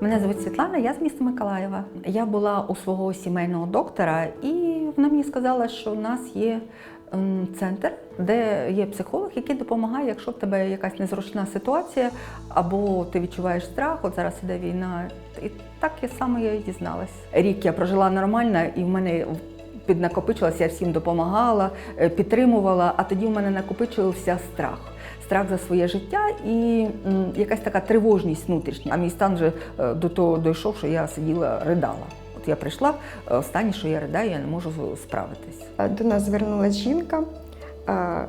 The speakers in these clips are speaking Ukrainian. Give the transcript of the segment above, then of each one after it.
Мене звуть Світлана, я з міста Миколаєва. Я була у свого сімейного доктора, і вона мені сказала, що у нас є ем, центр, де є психолог, який допомагає, якщо в тебе якась незручна ситуація, або ти відчуваєш страх, от зараз іде війна. І так я саме я і дізналась. Рік я прожила нормально, і в мене піднакопичилася, я всім допомагала, е, підтримувала, а тоді в мене накопичився страх. Страх за своє життя і якась така тривожність внутрішня. А мій стан вже е, до того дійшов, що я сиділа, ридала. От я прийшла е, в стані, що я ридаю, я не можу справитись. До нас звернулася жінка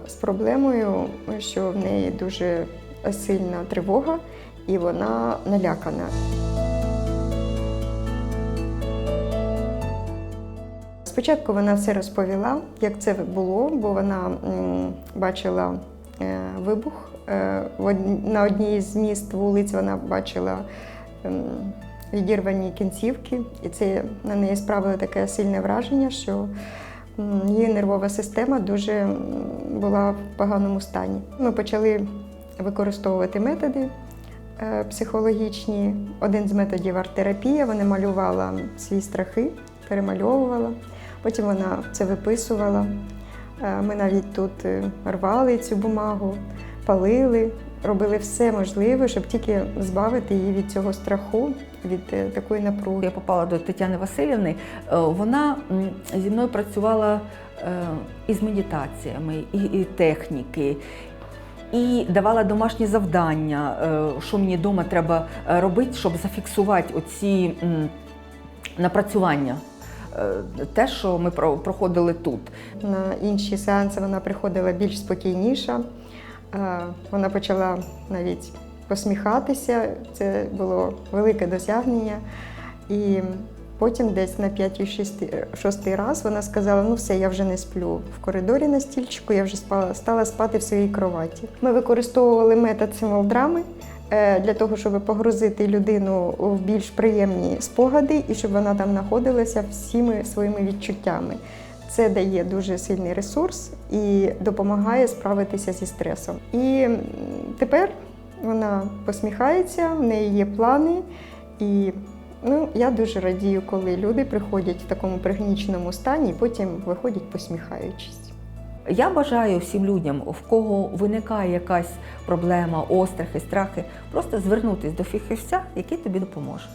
з проблемою, що в неї дуже сильна тривога і вона налякана. Спочатку вона все розповіла, як це було, бо вона бачила е, вибух. Е, на одній з міст вулиць вона бачила ем, відірвані кінцівки, і це на неї справило таке сильне враження, що її нервова система дуже була в поганому стані. Ми почали використовувати методи е, психологічні. Один з методів арт-терапія. Вона малювала свої страхи, перемальовувала. Потім вона це виписувала. Е, Ми навіть тут е, рвали цю бумагу, палили, робили все можливе, щоб тільки збавити її від цього страху, від е, такої напруги. Я попала до Тетяни Васильівни. Вона зі мною працювала із медитаціями, і, техніки. І давала домашні завдання, що мені вдома треба робити, щоб зафіксувати оці напрацювання. Е, Те, що ми проходили тут. На інші сеанси вона приходила більш спокійніша. Е, Вона почала навіть посміхатися. Це було велике досягнення. І потім, десь на 5-6 раз, вона сказала: ну все, я вже не сплю в коридорі на стільчику, я вже спала, стала спати в своїй кроваті. Ми використовували метод символ драми. Е, Для того, щоб погрузити людину в більш приємні спогади і щоб вона там знаходилася всіми своїми відчуттями. Це дає дуже сильний ресурс і допомагає справитися зі стресом. І тепер вона посміхається, в неї є плани. І ну, я дуже радію, коли люди приходять в такому пригніченому стані і потім виходять посміхаючись. Я бажаю всім людям, в кого виникає якась проблема, острахи, страхи, просто звернутися до фіхівця, який тобі допоможе.